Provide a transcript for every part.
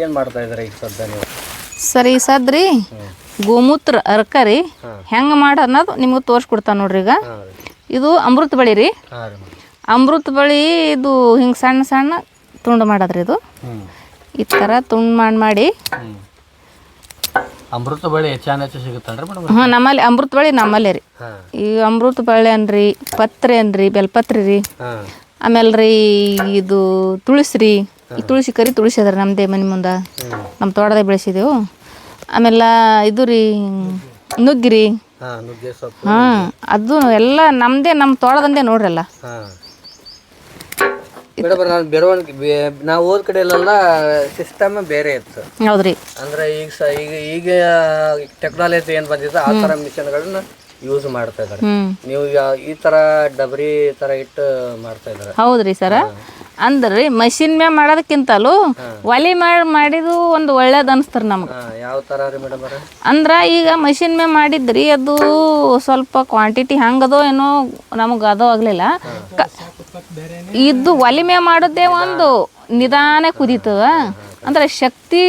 ಏನು ಮಾಡ್ತಾ ಇದ್ದಾರೆ ಈಗ ಸದ್ಯ ನೀವು? ಸರ್ ಈ ಸದ್ರಿ ಗೋಮೂತ್ರ ಅರ್ಕರಿ ಹೆಂಗೆ ಮಾಡಿ ಅನ್ನೋದು ನಿಮ್ಗೆ ತೋರಿಸ್ಕೊಡ್ತಾನೆ ನೋಡ್ರಿ ಈಗ. ಇದು ಅಮೃತ ಬಳಿ ರೀ. ರೀ ಅಮೃತ ಬಳಿ ಇದು ಹಿಂಗೆ ಸಣ್ಣ ಸಣ್ಣ ತುಂಡು ಮಾಡೋದ್ರಿ ಇದು. ಈ ಥರ ತುಂಡು ಮಾಡಿ ಮಾಡಿ. ಅಮೃತ ಬಳ್ಳಿ ಹಾಂ ನಮ್ಮಲ್ಲಿ ಅಮೃತ ಬಳಿ ನಮ್ಮಲ್ಲೇ ರೀ. ಈ ಅಮೃತ ಬಳ್ಳಿ ಅನ್ರಿ ಪತ್ರೆ ಅನ್ರಿ ಬೆಲ್ಪತ್ರಿ ರೀ. ಆಮೇಲೆ ರೀ ಇದು ತುಳಸಿ ರೀ ಈ ತುಳಸಿ ಕರಿ ತುಳಸಿ ಅದ ರೀ ನಮ್ಮದೇ ಮನೆ ಮುಂದೆ. ನಮ್ಮ ತೋಟದಾಗ ಬೆಳೆಸಿದೆವು. ಆಮೇಲೆ ಇದು ರೀ ನುಗ್ಗಿರಿ. ಹಾಂ ಅದು ಎಲ್ಲ ನಮ್ಮದೇ ನಮ್ಮ ತೋಟದಂದೇ ನೋಡ್ರಲ್ಲ ಮೇಡಮ್ ನಾನು ಬೆರವಣಿಗೆ ಬೇ- ನಾವು ಹೋದ ಕಡೆ ಎಲ್ಲ ಸಿಸ್ಟಮ್ ಬೇರೆ ಇತ್ತು. ಹೌದ್ರಿ. ಅಂದ್ರೆ ಈಗ ಈಗ ಈಗ ಟೆಕ್ನಾಲಜಿ ಏನು ಬಂದಿದೆ ಆ ಥರ ಮಿಷನ್ಗಳನ್ನ ಯೂಸ್ ಮಾಡ್ತಾ ಇದ್ದಾರೆ. ನೀವು ಈ ತರ ಡಬರಿ ತರ ಇಟ್ಟು ಮಾಡ್ತಾ ಇದ್ದಾರೆ. ಹೌದ್ರಿ ಸರ? ಅಂದ್ರೆ ಮಷಿನ್ ಮ್ಯಾಗ ಮಾಡೋದಕ್ಕಿಂತಲೂ ಒಲೆ ಮಾಡಿ ಮಾಡಿದು ಒಂದು ಒಳ್ಳೇದು ಅನಿಸ್ತಾರೆ ನಮ್ಗೆ. ಯಾವ ಥರ ರೀ ಮೇಡಮ್ ಅಂದ್ರೆ ಈಗ ಮಷಿನ್ ಮ್ಯಾಗ ಮಾಡಿದ್ರಿ ಅದು ಸ್ವಲ್ಪ ಕ್ವಾಂಟಿಟಿ ಹಂಗದೋ ಏನೋ ನಮಗೆ ಅದೋ ಆಗಲಿಲ್ಲ. ಇದು ಒಲೆ ಮ್ಯಾಗ ಮಾಡೋದೇ ಒಂದು ನಿಧಾನ ಕುದೀತದ. ಅಂದ್ರೆ ಶಕ್ತಿ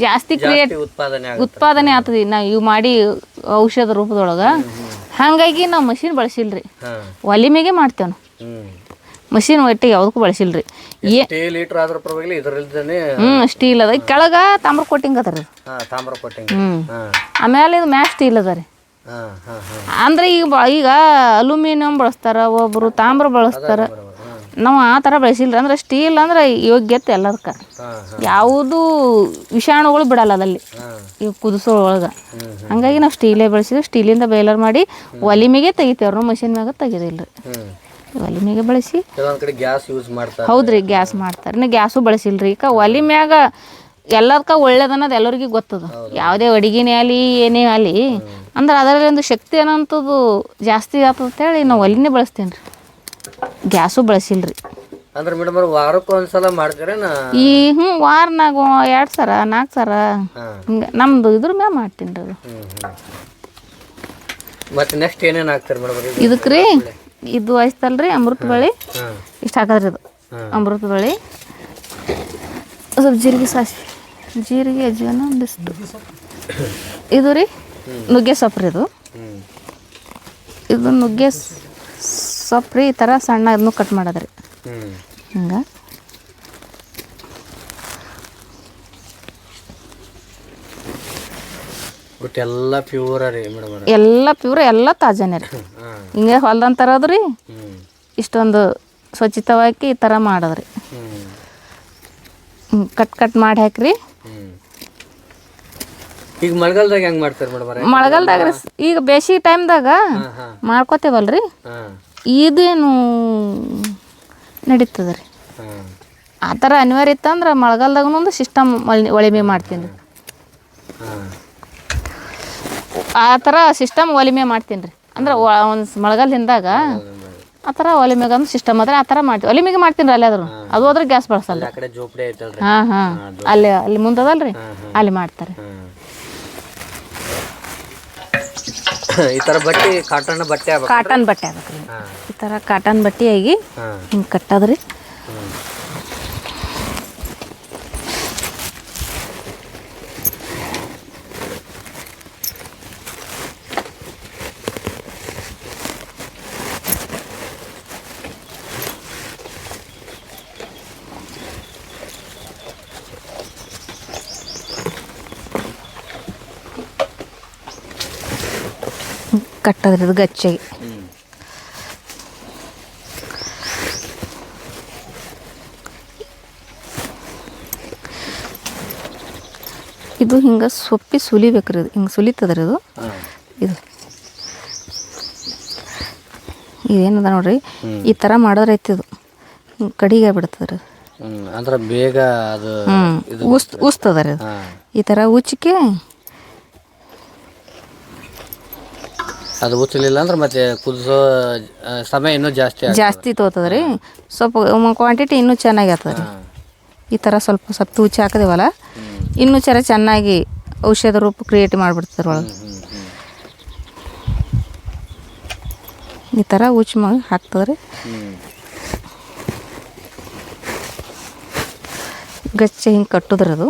ಜಾಸ್ತಿ ಕ್ರಿಯೇಟ್ ಉತ್ಪಾದನೆ ಉತ್ಪಾದನೆ ಆಗ್ತದೆ. ನಾವು ಇವು ಮಾಡಿ ಔಷಧ ರೂಪದೊಳಗೆ. ಹಾಗಾಗಿ ನಾವು ಮಷಿನ್ ಬಳಸಿಲ್ರಿ. ಒಲಿಮೆಗೆ ಒಲೆ ಮಾಡ್ತೇವೆ ನಾವು. ಮಷಿನ್ ಒಟ್ಟಿಗೆ ಯಾವುದಕ್ಕೂ ಬಳಸಿಲ್ರಿ. ಏ ಟೀ ಲೀಟ್ರ್ ಆದ್ರೂ ಪರವಾಗಿಲ್ಲ ಇದರಲ್ದೇ ಹ್ಞೂ ಸ್ಟೀಲ್ ಅದ. ಕೆಳಗೆ ತಾಮ್ರ ಕೋಟಿಂಗ್ ಅದ ರೀ. ತಾಮ್ರ ಹ್ಞೂ ಆಮೇಲೆ ಇದು ಮ್ಯಾಚ್ ಸ್ಟೀಲ್ ಅದ ರೀ. ಅಂದ್ರೆ ಈಗ ಈಗ ಅಲ್ಯೂಮಿನಿಯಂ ಬಳಸ್ತಾರ ಒಬ್ಬರು ತಾಮ್ರ ಬಳಸ್ತಾರ. ನಾವು ಆ ಥರ ಬೆಳೆಸಿಲ್ಲ ಅಂದ್ರೆ ಸ್ಟೀಲ್ ಅಂದ್ರೆ ಯೋಗ್ಯತೆ ಎಲ್ಲದಕ್ಕೆ ಯಾವುದು ವಿಷಾಣುಗಳು ಬಿಡಲ್ಲ ಅದಲ್ಲಿ ಇವು ಈ ಕುದಿಸೋ ಒಳಗೆ. ಹಂಗಾಗಿ ನಾವು ಸ್ಟೀಲೇ ಬೆಳೆಸಿದ್ರೆ ಸ್ಟೀಲಿಂದ ಬೇಲರ್ ಮಾಡಿ ಒಲಿಮೆಗೆ ತೆಗಿತೇವ್ರಿ ನಾವು ಮಷಿನ್ ಮ್ಯಾಗ ತೆಗಿದಿಲ್ಲ ರೀ ಒಲಿ ಮ್ಯಾಗೆ ಬಳಸಿ ಕಡೆ ಗ್ಯಾಸ್ ಯೂಸ್ ಮಾಡ್ತಾರೆ. ಹೌದ್ರಿ ಗ್ಯಾಸ್ ಮಾಡ್ತಾರೆ. ಇನ್ನು ಗ್ಯಾಸು ಬಳಸಿಲ್ರಿ. ಈಗ ಒಲಿ ಮ್ಯಾಗ ಎಲ್ಲದಕ್ಕ ಒಳ್ಳೇದನ್ನೋದು ಎಲ್ಲರಿಗೂ ಗೊತ್ತದ. ಯಾವುದೇ ಅಡಿಗೆನೇ ಆಗಲಿ ಏನೇ ಆಗಲಿ. ಅಂದ್ರೆ ಅದರಲ್ಲಿ ಒಂದು ಶಕ್ತಿ ಅನ್ನೋಂಥದ್ದು ಜಾಸ್ತಿ ಆಗ್ತದೆ ಅಂತೇಳಿ ನಾವು ಒಲಿನೇ ಬಳಸ್ತೀನಿ ರೀ ಗ್ಯಾಸು ಬಳಸಿಲ್ರಿ. ಅಂದ್ರೆ ಮೇಡಮ್ ಅವ್ರು ವಾರಕ್ಕೆ ಒಂದ್ಸಲ ಮಾಡ್ತೀರೇನ? ಈ ಹ್ಞೂ ವಾರನಾಗ ಎರಡು ಸರ ನಾಲ್ಕು ಸರ. ಹಿಂಗೆ ನಮ್ಮದು ಇದ್ರ ಮ್ಯಾಗ ಮಾಡ್ತೀನಿ ರೀ ಮತ್ತೆ ನೆಕ್ಸ್ಟ್ ಏನೇನು ಹಾಕ್ತಾರೆ ಮೇಡಮ್ ಇದಕ್ಕೆ ರೀ ಇದು ಐಸ್ತಲ್ರಿ ಅಮೃತ ಬಳಿ ಇಷ್ಟು ಹಾಕದ್ರಿ ಇದು ಅಮೃತ ಬಳಿ ಸ್ವಲ್ಪ ಜೀರಿಗೆ ಸಾಸಿ ಜೀರಿಗೆ ಅಜ್ವಾನ ಒಂದಿಷ್ಟು. ಇದು ರೀ ನುಗ್ಗೆ ಸೊಪ್ಪು ರೀ ಇದು ಇದು ನುಗ್ಗೆ ಸೊಪ್ಪು ರೀ ಈ ಥರ ಸಣ್ಣ ಅದನ್ನು ಕಟ್ ಮಾಡೋದ್ರಿ ಹಿಂಗೆ. ಎಲ್ಲ ಪ್ಯೂರ ರೀ ಎಲ್ಲ ಪ್ಯೂರ್ ಎಲ್ಲ ತಾಜಾನೇ ರೀ. ಹಿಂಗೆ ಹೊಲ್ದಂಗೆ ತರೋದು ರೀ ಇಷ್ಟೊಂದು ಸ್ವಚ್ಛತವಾಗಿ ಈ ಥರ ಮಾಡೋದ್ರಿ. ರೀ ಕಟ್ ಕಟ್ ಮಾಡಿ ಹಾಕ್ರಿ. ಈಗ ಮಳೆಗಾಲದಾಗ ಹೆಂಗೆ ಮಾಡ್ತಾರೆ ಮೇಡಮ್ ಮಳೆಗಾಲದಾಗ ಈಗ ಬೇಸಿಗೆ ಟೈಮ್ದಾಗ ಮಾಡ್ಕೋತೇವಲ್ರಿ. ಇದೇನು ನಡೀತದ ರೀ? ಆ ಥರ ಅನಿವಾರ್ಯ ಇತ್ತಂದ್ರೆ ಮಳೆಗಾಲದಾಗೂ ಒಂದು ಸಿಸ್ಟಮ್ ಒಳಿ ಒಳಿಮೆ ಮಾಡ್ತೀನಿ ರೀ. ಆ ಥರ ಸಿಸ್ಟಮ್ ಒಲಿಮೆ ಮಾಡ್ತೀನಿ ರೀ. ಅಂದ್ರೆ ಒಂದು ಮಳೆಗಾಲದಿಂದಾಗ ಆ ಥರ ಒಲಿಮೆಗೆ ಅಂದ್ರೆ ಸಿಸ್ಟಮ್ ಅದ್ರೆ ಆ ಥರ ಮಾಡ್ತೀವಿ. ಒಲಿಮೆಗೆ ಮಾಡ್ತೀನಿ ರೀ ಅಲ್ಲಿ ಆದ್ರೂ ಅದು ಹೋದ್ರೆ ಗ್ಯಾಸ್ ಬಳಸಲ್ಲ. ಹಾಂ ಹಾಂ. ಅಲ್ಲಿ ಅಲ್ಲಿ ರೀ ಅಲ್ಲಿ ಮಾಡ್ತಾರೆ ಹಾಂ ಈ ತರ ಬಟ್ಟೆ ಕಾಟನ್ ಬಟ್ಟೆ ಕಾಟನ್ ಬಟ್ಟೆ ಆಗತ್ತೆ ಈ ಥರ ಕಾಟನ್ ಬಟ್ಟೆ ಆಗಿ ಹಿಂಗೆ ಕಟ್ಟದ್ರಿ ಕಟ್ಟದ್ರಿ ಗಚ್ಚಾಗಿ ಇದು ಹಿಂಗೆ ಸೊಪ್ಪಿ ಸುಲಿಬೇಕ್ರಿ ಇದು ಹಿಂಗೆ ಸುಲಿತದ್ರಿ ಇದು ಇದು. ಇದೇನದ ನೋಡ್ರಿ? ಈ ಥರ ಮಾಡೋದ್ರ ಐತಿ ಇದು. ಕಡಿಗೆ ಬಿಡ್ತದ್ರಿ ಹ್ಞೂ ಅಂದ್ರೆ ಬೇಗ ಅದು ಉಸ್ತದ ರೀ ಈ ಥರ ಉಚ್ಚಿಕೆ ಅದು ಉಚ್ಚಲಿಲ್ಲ ಅಂದ್ರೆ ಮತ್ತೆ ಕುದಿಸೋ ಸಮಯ ಇನ್ನೂ ಜಾಸ್ತಿ ಜಾಸ್ತಿ ತೋತದ ರೀ ಸ್ವಲ್ಪ ಕ್ವಾಂಟಿಟಿ ಇನ್ನೂ ಚೆನ್ನಾಗಿ ಆಗ್ತದೆ ರೀ ಈ ಥರ ಸ್ವಲ್ಪ ಸ್ವಲ್ಪ ತೂಚಿ ಹಾಕದೇವಲ್ಲ ಇನ್ನೂ ಚರ ಚೆನ್ನಾಗಿ ಔಷಧ ರೂಪ ಕ್ರಿಯೇಟ್ ಮಾಡಿಬಿಡ್ತಾರೆ ಒಳಗೆ. ಈ ಥರ ಉಚ್ಚಿ ಮಾಡಿ ಹಾಕ್ತದ್ರಿ. ಗಚ್ಚ ಹಿಂಗೆ ಕಟ್ಟುದ್ರಿ ಅದು.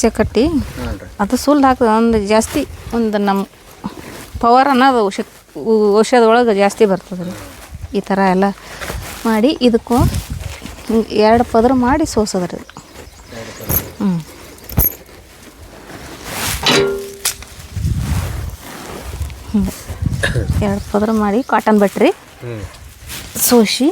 ಗಚ್ಚ ಕಟ್ಟಿ ಅದು ಸುಲ್ದು ಹಾಕ್ತದೆ. ಒಂದು ಜಾಸ್ತಿ ಒಂದು ನಮ್ಮ ಪವರ್ ಅನ್ನೋದು ಔಷಧ ಔಷಧದೊಳಗೆ ಜಾಸ್ತಿ ಬರ್ತದೆ ರೀ ಈ ಥರ ಎಲ್ಲ ಮಾಡಿ ಇದಕ್ಕೂ ಎರಡು ಪದ್ರ ಮಾಡಿ ಸೋಸೋದ್ರಿ. ಹ್ಞೂ ಹ್ಞೂ ಎರಡು ಪದ್ರ ಮಾಡಿ ಕಾಟನ್ ಬಟ್ರಿ ಸೋಸಿ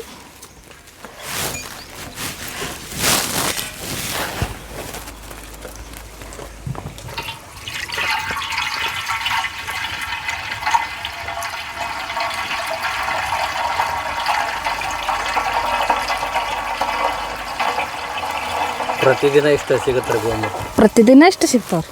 ಪ್ರತಿದಿನ ಇಷ್ಟ ಸಿಗುತ್ತೆ ರೀ ಪ್ರತಿದಿನ ಇಷ್ಟು ಸಿಗ್ತಾವ್ರಿ.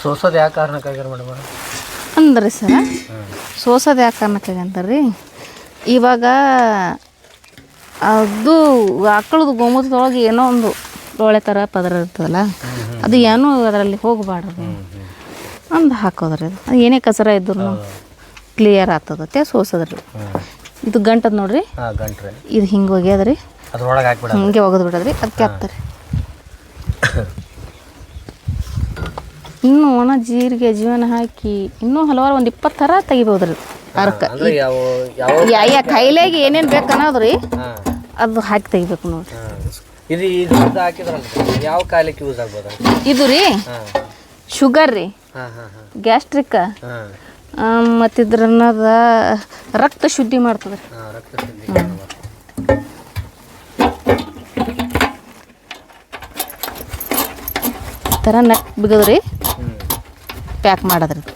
ಸೋಸೋದು ಯಾವ ಕಾರಣಕ್ಕಾಗ್ಯಾರ ಮೇಡಮ್ ಅಂದ್ರಿ ಸರ ಸೋಸೋದು ಯಾಕೆ ಕಾರಣಕ್ಕಾಗಿ ಅಂತಾರ್ರಿ? ಇವಾಗ ಅದು ಆಕಳದ ಗೋಮೂತ್ರದೊಳಗೆ ಏನೋ ಒಂದು ಲೋಳೆ ಥರ ಪದರ ಇರ್ತದಲ್ಲ ಅದು ಏನೂ ಅದರಲ್ಲಿ ಹೋಗಬಾರ್ದು. ಅಂದು ಹಾಕೋದ್ರಿ ಅದು. ಅದು ಏನೇ ಕಸರ ಇದ್ರು ಕ್ಲಿಯರ್ ಆಗ್ತದತ್ತೆ ಸೋಸೋದ್ರಿ ಇದು ಗಂಟದ ನೋಡ್ರಿ? ಇದು ಹಿಂಗೆ ಒಗ್ಯದ್ರಿ. ಹಿಂಗೆ ಒಗದು ಬಿಡೋದ್ರಿ ಅದಕ್ಕೆ ಹಾಕ್ತಾರೆ ಇನ್ನೂ ಒಣ ಜೀರಿಗೆ ಜೀವನ ಹಾಕಿ ಇನ್ನೂ ಹಲವಾರು ಒಂದು ಇಪ್ಪತ್ತು ಥರ ತೆಗಿಬೋದ್ರಿ ಅರ್ಕ. ಅಂದ್ರೆ ಯಾವ ಯಾವ ಯಾ ಕಾಯಿಲೆಗೆ ಏನೇನು ಬೇಕು ಅನ್ನೋದ್ರಿ ಅದು ಹಾಕಿ ತೆಗಿಬೇಕು ನೋಡ್ರಿ. ಇದು ಇದು ಇದು ಹಾಕಿದ್ರಲ್ಲ ಯಾವ ಕಾಲಕ್ಕೆ ಯೂಸ್ ಆಗ್ಬೋದು? ಇದು ರೀ ಹಾಂ. ಶುಗರ್ ರೀ. ಹಾಂ ಹಾಂ ಹಾಂ. ಗ್ಯಾಸ್ಟ್ರಿಕ್. ಹಾಂ. ಮತ್ತು ಇದ್ರನ್ನದ ರಕ್ತ ಶುದ್ಧಿ ಮಾಡ್ತದೆ ರೀ ಹಾಂ ರಕ್ತ ಶುದ್ಧೀಕರಣ ಮಾಡ್ತಾರೆ. ಈ ಥರ ನಕ್ ಬಿಗೋದ್ರಿ. ಪ್ಯಾಕ್ ಮಾಡೋದ್ರಿ. ಇದು.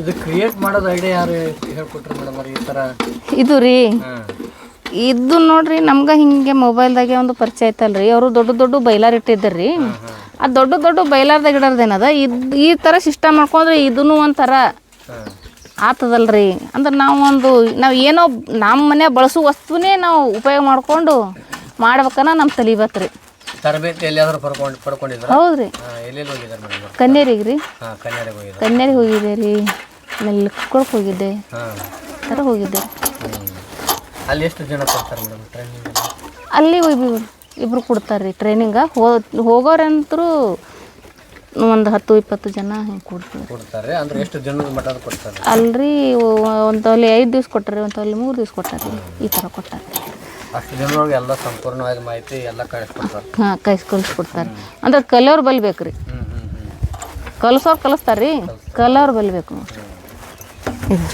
ಇದು ಕ್ರಿಯೇಟ್ ಮಾಡೋದು ಐಡಿಯಾ ಯಾರು ಹೇಳ್ಕೊಟ್ರು ಮೇಡಮ್ ಅವ್ರು ಈ ಥರ ಇದು ರೀ. ಇದು ನೋಡ್ರಿ ನಮ್ಗೆ ಹಿಂಗೆ ಮೊಬೈಲ್ದಾಗೆ ಒಂದು ಪರಿಚಯ ಐತಲ್ರಿ. ಅವರು ದೊಡ್ಡ ದೊಡ್ಡ ಬೈಲಾರ್ ಇಟ್ಟಿದ್ದಾರ್ರಿ ಆ ದೊಡ್ಡ ದೊಡ್ಡ ಬೈಲಾರ್ದಾಗ ಇಡೋದೇನದ ಇದು ಈ ಥರ ಸಿಸ್ಟಮ್ ಮಾಡ್ಕೊಂಡ್ರೆ ಇದೂ ಒಂಥರ ಆತದಲ್ರಿ. ಅಂದ್ರೆ ನಾವು ಒಂದು ನಾವು ಏನೋ ನಮ್ಮ ಮನೆ ಬಳಸೋ ವಸ್ತುನೇ ನಾವು ಉಪಯೋಗ ಮಾಡಿಕೊಂಡು ಮಾಡ್ಬೇಕನ್ನ ನಮ್ಮ ತಲೆ ಬತ್ರಿ ತರಬೇತಿ ಎಲ್ಲಿಯಾದ್ರೂ ಪಡ್ಕೊಂಡು ಪಡ್ಕೊಂಡಿದ್ರ? ಹೌದ್ರಿ. ಹಾಂ ಎಲ್ಲೆಲ್ಲಿ ಹೋಗಿದ್ದಾರೆ ಮೇಡಮ್ ಅವ್ರು ಕನ್ನೇರಿಗೆ ರೀ. ಹಾಂ ಕನ್ಯಾಡಿಗೆ ಹೋಗಿದ್ದಾರೆ ಕನ್ನೇರಿಗೆ ಹೋಗಿದ್ದೆ ರೀ. ಆಮೇಲೆ ಹೋಗಿದ್ದೆ. ಹಾಂ. ಥರ ಹೋಗಿದ್ದೆ ಅಲ್ಲಿ ಎಷ್ಟು ಜನ ಕೊಡ್ತಾರೆ ಮೇಡಮ್ ಟ್ರೈನಿಂಗ್ ಅಲ್ಲಿ? ಇಬ್ರು ಇಬ್ರು ಕೊಡ್ತಾರೆ ರೀ ಟ್ರೈನಿಂಗ ಹೋ ಹೋಗೋರಂತರೂ ಒಂದು ಹತ್ತು ಇಪ್ಪತ್ತು ಜನ ಹಿಂಗೆ ಕೊಡ್ತಾರೆ. ಕೊಡ್ತಾರೆ. ಅಂದ್ರೆ ಎಷ್ಟು ದಿನದ ಮಟ್ಟದ ಕೊಡ್ತಾರೆ? ಅಲ್ರಿ ಒಂದು ಐದು ದಿವ್ಸ ಕೊಟ್ಟಾರೆ ಒಂದು ಅಲ್ಲಿ ಮೂರು ದಿವ್ಸ ಕೊಟ್ಟಾರೆ. ಈ ಥರ ಕೊಟ್ಟಾರೆ. ಅಷ್ಟು ದಿನದೊಳಗೆ ಎಲ್ಲ ಸಂಪೂರ್ಣವಾಗಿ ಮಾಹಿತಿ ಎಲ್ಲ ಕಳಿಸ್ಕೊಡ್ತಾರೆ. ಹಾಂ ಕೈಸ್ ಕಲಿಸ್ಕೊಡ್ತಾರೆ ಅಂದ್ರೆ ಕಲಿಯೋರು ಬಲ್ಬೇಕು ರೀ ಹ್ಞೂ ಹ್ಞೂ ಹ್ಞೂ ಕಲಿಸೋರು ಕಲಿಸ್ತಾರೆ. ರೀ ಕಲಿಯೋರು ಬಲ್ಬೇಕು. ನೋಡ್ರಿ ಇದು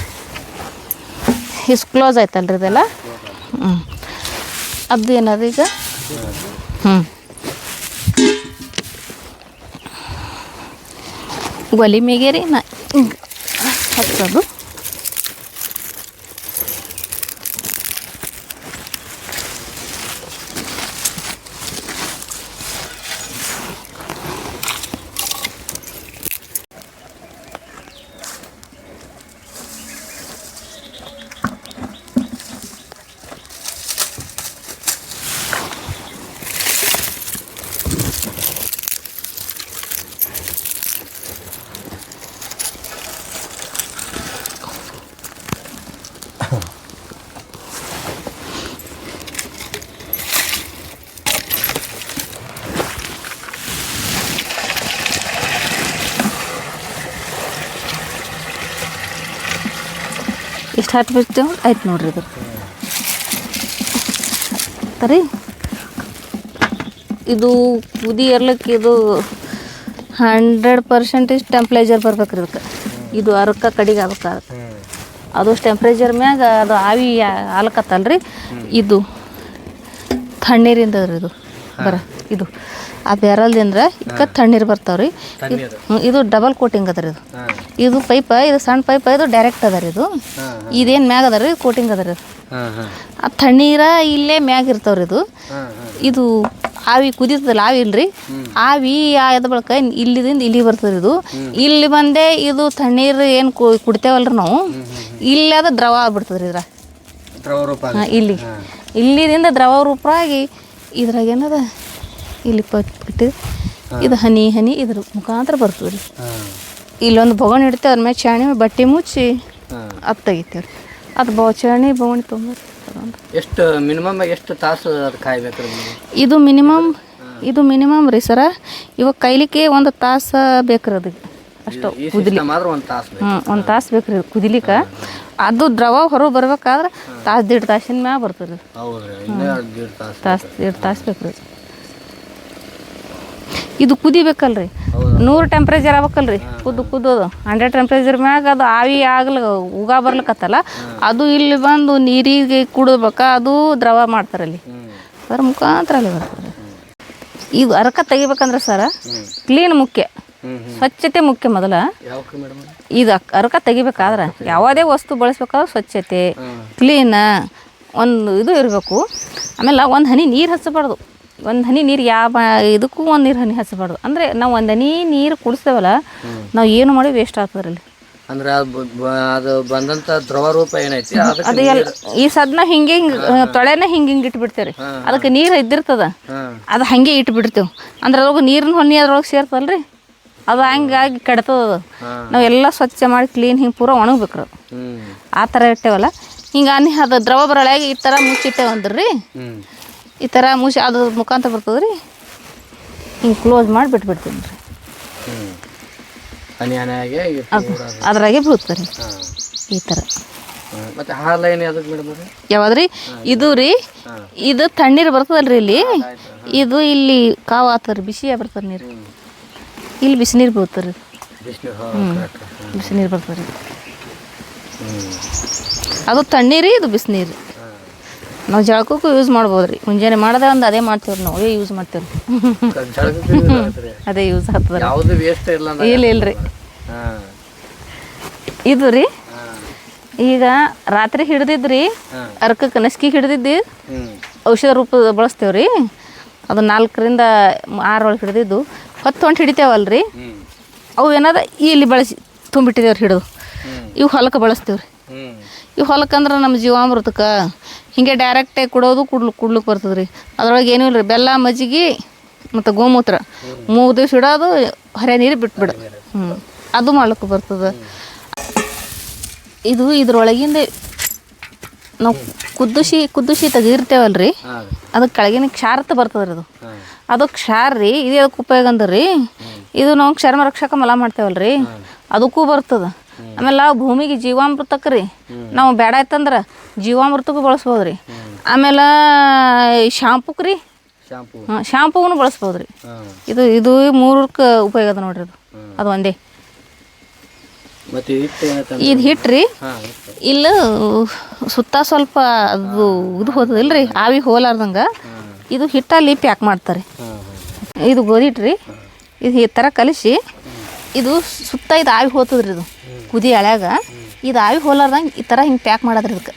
ಇಷ್ಟು ಕ್ಲೋಸ್ ಆಯ್ತಲ್ರಿ ಇದೆಲ್ಲ? ಹ್ಞೂ ಅದು ಏನದು ಈಗ? ಹ್ಞೂ ಒಲಿ ಮೇಗೆ ರೀ ನಾ ಹಚ್ಚೋದು ಇಷ್ಟು ಹತ್ಬಿಡ್ತೇವೆ ಆಯ್ತು ನೋಡ್ರಿ ಇದು ತರಿ. ಇದು ಕುದಿ ಇರ್ಲಿಕ್ಕೆ ಇದು ಹಂಡ್ರೆಡ್ ಪರ್ಸೆಂಟೇಜ್ ಟೆಂಪ್ರೇಚರ್ ಬರ್ಬೇಕ್ರಿ ಇದಕ್ಕೆ ಇದು ಅರಕ ಕಡಿಗೆ ಹ್ಞೂ ಅದು ಟೆಂಪ್ರೇಚರ್ ಮ್ಯಾಗ ಅದು ಆವಿ ಹಾಲಕತ್ತಲ್ರಿ ಇದು ತಣ್ಣೀರಿಂದ ರೀ ಇದು. ಬರ, ಇದು. ಆ ಬೆರಲ್ದಿಂದ ಇಕ್ಕ ತಣ್ಣೀರು ಬರ್ತಾವ್ರಿ. ಇದು ಡಬಲ್ ಕೋಟಿಂಗ್ ಅದ ರೀ ಇದು. ಇದು ಪೈಪ ಇದು ಸಣ್ಣ ಪೈಪ ಇದು ಡೈರೆಕ್ಟ್ ಅದ ರೀ ಇದು. ಇದೇನ್ ಮ್ಯಾಗ ಅದ ರೀ ಕೋಟಿಂಗ್ ಅದ ರೀ ಆ ತಣ್ಣೀರ ಇಲ್ಲೇ ಮ್ಯಾಗ ಇರ್ತಾವ್ರಿ ಇದು. ಇದು ಆವಿ ಕುದಿತದಲ್ಲ ಆವಿ ಇಲ್ರಿ. ಆವಿ ಆದ ಬಳಿಕ ಇಲ್ಲಿದಿಂದ ಇಲ್ಲಿ ಬರ್ತದೆ ಇದು. ಇಲ್ಲಿ ಬಂದೆ ಇದು ತಣ್ಣೀರು ಏನು ಕುಡಿತೇವಲ್ರಿ ನಾವು. ಇಲ್ಲಿ ಅದು ದ್ರವ ಆಗ್ಬಿಡ್ತದ್ರಿ ಇದ್ರ ಇಲ್ಲಿ ಇಲ್ಲಿದಿಂದ ದ್ರವ ರೂಪರಾಗಿ ಇದ್ರಾಗ ಏನದ? ಇಲ್ಲಿ ಪಟ್ಬಿಟ್ಟು ಇದು ಹನಿ ಹನಿ ಇದ್ರ ಮುಖಾಂತರ ಬರ್ತದೆ ರೀ ಇಲ್ಲೊಂದು ಬೊಗಣಿ ಇಡ್ತೇವೆ ಅದ್ರ ಮೇಲೆ ಚಾಣಿ ಬಟ್ಟೆ ಮುಚ್ಚಿ ಅದು ತೆಗಿತೇವೆ ರೀ ಅದು ಬೊ ಚಾಣಿ ಬೊಗಣಿ ತುಂಬ ಎಷ್ಟು ಮಿನಿಮಮ್ ಎಷ್ಟು ತಾಸು ಅದು ಕಾಯ್ಬೇಕು ಇದು ಮಿನಿಮಮ್ ಇದು ಮಿನಿಮಮ್ ರೀ ಸರ. ಇವಾಗ ಕೈಲಿಕ್ಕೆ ಒಂದು ತಾಸು ಬೇಕ್ರಿ ಅದಕ್ಕೆ ಅಷ್ಟು ಕುದಿಲಿ. ಸಿಸ್ಟಮ್ ಒಂದು ತಾಸು ಬೇಕು. ರೀ ಕುದಿಲಿಕ್ಕೆ. ಅದು ದ್ರವ ಹೊರಗೆ ಬರ್ಬೇಕಾದ್ರೆ ತಾಸು ದೀಡ್ ತಾಸಿನ ಮ್ಯಾಗ ಬರ್ತದೆ. ರೀ ತಾಸು ದೀಡ್ ತಾಸು ಬೇಕು ರೀ ಇದು ಕುದಿಬೇಕಲ್ರಿ. ನೂರು ಟೆಂಪ್ರೇಚರ್ ಆಗ್ಬೇಕಲ್ರಿ. ಕುದ್ದು. ಕುದ್ದೋದು ಹಂಡ್ರೆಡ್ ಟೆಂಪ್ರೇಚರ್ ಮ್ಯಾಗ ಅದು ಆವಿ ಆಗ್ಲ ಉಗ ಬರ್ಲಿಕ್ಕತ್ತಲ್ಲ ಅದು ಇಲ್ಲಿ ಬಂದು ನೀರಿಗೆ ಕುಡಬೇಕ ಅದು ದ್ರವ ಮಾಡ್ತಾರಲ್ಲಿ ಅದರ ಮುಖಾಂತರ ಅಲ್ಲಿ ಬರ್ತದೆ. ಇದು ಅರಕ ತೆಗಿಬೇಕಂದ್ರೆ ಸರ ಕ್ಲೀನ್ ಮುಖ್ಯ. ಸ್ವಚ್ಛತೆ ಮುಖ್ಯ ಮೊದಲ. ಇದು ಅರಕ ತೆಗಿಬೇಕಾದ್ರೆ ಯಾವುದೇ ವಸ್ತು ಬಳಸ್ಬೇಕಾದ್ರೆ ಸ್ವಚ್ಛತೆ ಕ್ಲೀನ್ ಒಂದು ಇದು ಇರಬೇಕು. ಆಮೇಲೆ ಒಂದು ಹನಿ ನೀರು ಹಚ್ಚಬಾರ್ದು. ಒಂದು ಹನಿ ನೀರು ಯಾವ ಇದಕ್ಕೂ ಒಂದು ನೀರು ಹನಿ ಹಚ್ಚಬಾರ್ದು. ಅಂದರೆ ನಾವು ಒಂದು ಹನಿ ನೀರು ಕುಡಿಸ್ತೇವಲ್ಲ ನಾವು ಏನು ಮಾಡಿ ವೇಸ್ಟ್ ಆಗ್ತದ್ರಲ್ಲಿ ಅಂದ್ರೆ ಅದು ಬಂದಂತ ದ್ರವ ರೂಪ ಏನೈತಿ ಅದು ಎಲ್ಲ ಈ ಸದ್ನ ಹಿಂಗೆ ಹಿಂಗೆ ತೊಳೆನ ಹಿಂಗೆ ಹಿಂಗೆ ಇಟ್ಬಿಡ್ತೇವೆ ರೀ ಅದಕ್ಕೆ ನೀರು ಇದ್ದಿರ್ತದ. ಅದು ಹಾಗೆ ಇಟ್ಬಿಡ್ತೇವೆ. ಅಂದ್ರೆ ಅದ್ರೊಳಗೆ ನೀರಿನ ಹೊನ್ನಿ ಅದ್ರೊಳಗೆ ಸೇರ್ತಲ್ರಿ ಅದು ಹಂಗಾಗಿ ಕೆಡ್ತದ ಅದು. ನಾವೆಲ್ಲ ಸ್ವಚ್ಛ ಮಾಡಿ ಕ್ಲೀನ್ ಹಿಂಗೆ ಪೂರ ಒಣಗ್ಬೇಕ್ರಿ ಆ ಥರ ಇಟ್ಟೇವಲ್ಲ. ಹಿಂಗೆ ಅದು ದ್ರವ ಬರೊಳಗೆ ಈ ಥರ ಮುಚ್ಚಿಟ್ಟೇವೆ ಅಂದ್ರೆ ರೀ ಹ್ಞೂ ಈ ಥರ ಮುಸಿ ಅದು ಮುಖಾಂತರ ಬರ್ತದೆ ರೀ ಹಿಂಗೆ ಕ್ಲೋಸ್ ಮಾಡಿ ಬಿಟ್ಬಿಡ್ತೀನಿ ರೀ. ಹ್ಞೂ ಹನಿ ಹನಿಯಾಗೆ ಅದ್ರಾಗೆ ಬೀಳುತ್ತೆ ರೀ. ಹಾಂ. ಈ ಥರ ಮತ್ತೆ ಹಾಲು ಏನು ಅದಕ್ಕೆ ಮೇಡಮ್ ರೀ ಯಾವ್ದ್ರಿ ಇದು. ರೀ ಇದು ತಣ್ಣೀರು ಬರ್ತದಲ್ರಿ ಇಲ್ಲಿ. ಇದು ಇಲ್ಲಿ ಕಾವು ಆತದ್ರಿ ಬಿಸಿ ಬರ್ತದ ನೀರು. ಇಲ್ಲಿ ಬಿಸಿನೀರು ಬೀಳ್ತದೆ ರೀ ಬಿಸಿನೀರು ಹಾಂ ಕರೆಕ್ಟ್ ಬಿಸಿನೀರು ಬರ್ತದೆ ರೀ ಹ್ಞೂ ಅದು ತಣ್ಣೀರಿ ಇದು ಬಿಸಿನೀರು ನಾವು ಜಳಕಕ್ಕೂ ಯೂಸ್ ಮಾಡ್ಬೋದು ರೀ ಮುಂಜಾನೆ ಮಾಡಿದ್ರೆ ಒಂದು ಅದೇ ಮಾಡ್ತೀವಿ ನಾವು. ಅವೇ ಯೂಸ್ ಮಾಡ್ತೀವಿ ರೀ ರೀ. ಅದೇ ಯೂಸ್ ಆಗ್ತದೆ ಇಲ್ಲ ಇಲ್ಲ ರೀ ಇದು ರೀ ಈಗ ರಾತ್ರಿ ಹಿಡ್ದಿದ್ರಿ ಅರ್ಕ ಅರ್ಕಕ್ಕೆ ನಸ್ಕಿ ಹಿಡ್ದಿದ್ದು ಔಷಧ ರೂಪ ಬಳಸ್ತೇವೆ ರೀ ಅದು ನಾಲ್ಕರಿಂದ ಆರೊಳಗೆ ಹಿಡ್ದಿದ್ದು. ಹೊತ್ತು ಹೊಂಟು ಹಿಡಿತೇವಲ್ರಿ. ಹ್ಞೂ ಅವು ಏನದ ಇಲ್ಲಿ ಬಳಸಿ ತುಂಬಿಟ್ಟಿದ್ದೇವ್ರಿ ಹಿಡಿದು. ಇವು ಹೊಲಕ್ಕೆ ಬಳಸ್ತೇವೆ ರೀ ಹೊಲಕ್ಕಂದ್ರೆ ನಮ್ಮ ಜೀವಾಮೃತಕ್ಕೆ ಹಿಂಗೆ ಡೈರೆಕ್ಟಾಗಿ ಕೊಡೋದು ಕುಡ್ಲು ಕುಡ್ಲಿಕ್ಕೆ ಬರ್ತದೆ ರೀ ಅದ್ರೊಳಗೆ ಏನೂ ಇಲ್ಲ ರೀ ಬೆಲ್ಲ ಮಜ್ಜಿಗೆ ಮತ್ತು ಗೋಮೂತ್ರ. ಮೂರು ದಿವ್ಸ ಇಡೋದು ಹರೆ ನೀರು ಬಿಟ್ಬಿಡು. ಹ್ಞೂ ಅದು ಮಾಡ್ಲಿಕ್ಕೆ ಬರ್ತದೆ. ಇದು ಇದ್ರೊಳಗಿಂದ ನಾವು ಕುದ್ದುಸಿ ಕುದ್ದುಸಿ ತೆಗಿರ್ತೇವಲ್ರಿ ರೀ. ಅದಕ್ಕೆ ಕೆಳಗಿನ ಕ್ಷಾರತ ಬರ್ತದೆ ರೀ ಅದು. ಅದು ಕ್ಷಾರ ರೀ ಇದು ಅದಕ್ಕೆ ಉಪಯೋಗ ಅಂದ್ರೆ? ರೀ ಇದು ನಾವು ಕ್ಷರ್ಮ ರಕ್ಷಕ ಮಲ ಮಾಡ್ತೇವಲ್ಲ ರೀ. ಅದಕ್ಕೂ ಬರ್ತದೆ. ಆಮೇಲೆ ನಾವು ಭೂಮಿಗೆ ಜೀವಾಮೃತಕ್ಕೆ ರೀ ನಾವು ಬೇಡ ಆಯ್ತಂದ್ರೆ ಜೀವಾಮೃತಕ್ಕೂ ಬಳಸ್ಬೋದು ರೀ ಆಮೇಲೆ ಶಾಂಪುಕ್ ರೀ ಶಾಂಪೂ. ಹಾಂ ಶಾಂಪೂನು ಬಳಸ್ಬೋದು ರೀ ಇದು ಇದು ಮೂರಕ್ಕೆ ಉಪಯೋಗ ಅದ ನೋಡ್ರಿ ಅದು ಅದು ಒಂದೇ. ಇದು ಹಿಟ್ಟು. ರೀ ಇಲ್ಲ ಸುತ್ತ ಸ್ವಲ್ಪ ಅದು ಇದು ಹೋತದಿಲ್ಲ ರೀ ಆವಿ ಹೋಲಾರ್ದಂಗೆ. ಇದು ಹಿಟ್ಟಲ್ಲಿ ಪ್ಯಾಕ್ ಮಾಡ್ತಾರೆ. ಇದು ಗೋಧಿ ಹಿಟ್ಟು ರೀ ಇದು ಈ ಥರ ಕಲಿಸಿ ಇದು ಸುತ್ತ ಇದು ಆವಿ ಹೋತದ್ರಿ ಇದು ಕುದಿ ಹಳ್ಯಾಗ ಇದು ಆವಿ ಹೋಲಾರ್ದಂಗೆ ಈ ಥರ ಹಿಂಗೆ ಪ್ಯಾಕ್ ಮಾಡೋದ್ರಿ ಇದಕ್ಕೆ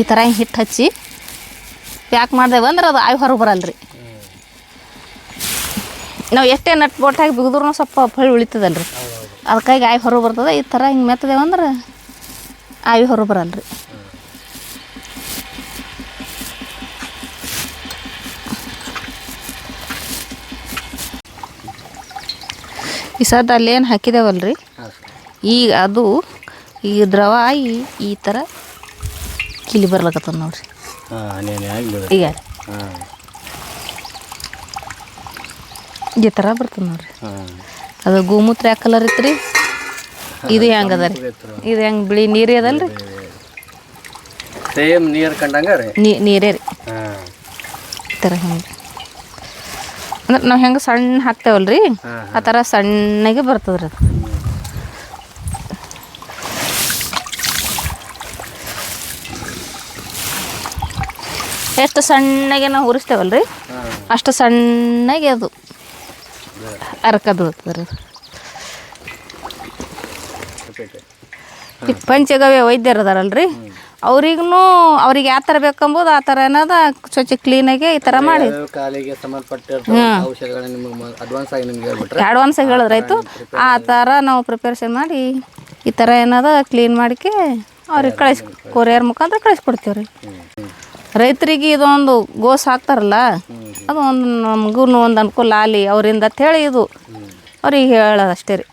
ಈ ಥರ ಹಿಂಗೆ ಹಿಟ್ಟು ಹಚ್ಚಿ ಪ್ಯಾಕ್ ಮಾಡ್ದೇವು ಅಂದ್ರೆ ಅದು ಆವಿ ಹೊರಗೆ ಬರಲ್ಲ ರೀ ನಾವು ಎಷ್ಟೇ ನಟ್ ಬೋಟಾಗಿ ಬಿಗಿದ್ರೂ ಸ್ವಲ್ಪ ಹೊಳ್ಳಿ ಉಳಿತದಲ್ರಿ. ಅದಕ್ಕಾಗಿ ಆವಿ ಹೊರಗೆ ಬರ್ತದೆ ಈ ಥರ ಹಿಂಗೆ ಮೆತ್ತದೇವು ಅಂದ್ರೆ ಆವಿ ಹೊರಗೆ ಬರಲ್ಲ ಈ ಸದ್ ಅಲ್ಲೇನು ಹಾಕಿದೇವಲ್ರಿ? ರೀ ಈಗ ಅದು ಈ ದ್ರವ ಆಗಿ ಈ ಥರ ಕಿಲಿ ಬರ್ಲಕತ್ತದ ನೋಡ್ರಿ. ಈಗ. ಈ ಥರ ಬರ್ತದೆ ನೋಡ್ರಿ. ಅದು ಗೋಮೂತ್ರ ಯಾವ ಕಲರ್ ಇತ್ತು ರೀ ಇದು ಹೆಂಗೆ ಅದ ರೀ? ಇದು ಹೆಂಗೆ ಬಿಳಿ ನೀರೇ ಅದಲ್ರಿ ಸೇಮ್ ನೀರು ಕಂಡಂಗ ನೀರೇ ರೀ. ಈ ಥರ ಹಿಂಗೆ ಅಂದ್ರೆ ನಾವು ಹೆಂಗೆ ಸಣ್ಣ ಹಾಕ್ತೇವಲ್ರಿ ರೀ ಆ ಥರ ಸಣ್ಣಗೆ ಬರ್ತದ್ರಿ ಅದು. ಎಷ್ಟು ಸಣ್ಣಗೆ ನಾವು ಉರಿಸ್ತೇವಲ್ಲ ರೀ ಅಷ್ಟು ಸಣ್ಣಗೆ ಅದು ಅರ್ಕ ರೀ ಪಂಚಗವ್ಯ ವೈದ್ಯರು ಅದಾರಲ್ರಿ? ಅವ್ರಿಗೂ ಅವ್ರಿಗೆ ಯಾವ ಥರ ಬೇಕಂಬುದು ಆ ಥರ ಏನದ ಸ್ವಚ್ಛ ಕ್ಲೀನಾಗಿ ಈ ಥರ ಮಾಡಿ. ಕಾಲಿಗೆ ಅಡ್ವಾನ್ಸ್ ಆಗಿ ನಿಮ್ಗೆ ಅಡ್ವಾನ್ಸ್ ಹೇಳಿದ್ರಾಯ್ತು ಆ ಥರ ನಾವು ಪ್ರಿಪರೇಷನ್ ಮಾಡಿ ಈ ಥರ ಏನದ ಕ್ಲೀನ್ ಮಾಡಿಕೆ ಅವ್ರಿಗೆ ಕಳಿಸ್ ಕೊರಿಯರ್ ಮುಖಾಂತರ ಕಳಿಸ್ಕೊಡ್ತೀವಿ ರೀ ರೈತರಿಗೆ ಇದೊಂದು ಗೋಸ್ ಹಾಕ್ತಾರಲ್ಲ ಅದು ಒಂದು ನಮಗೂ ಒಂದು ಅನುಕೂಲ ಆಗಲಿ ಅವರಿಂದ ಹೇಳಿ ಇದು. ಅವ್ರಿಗೆ ಹೇಳೋದು ಅಷ್ಟೇ ರೀ.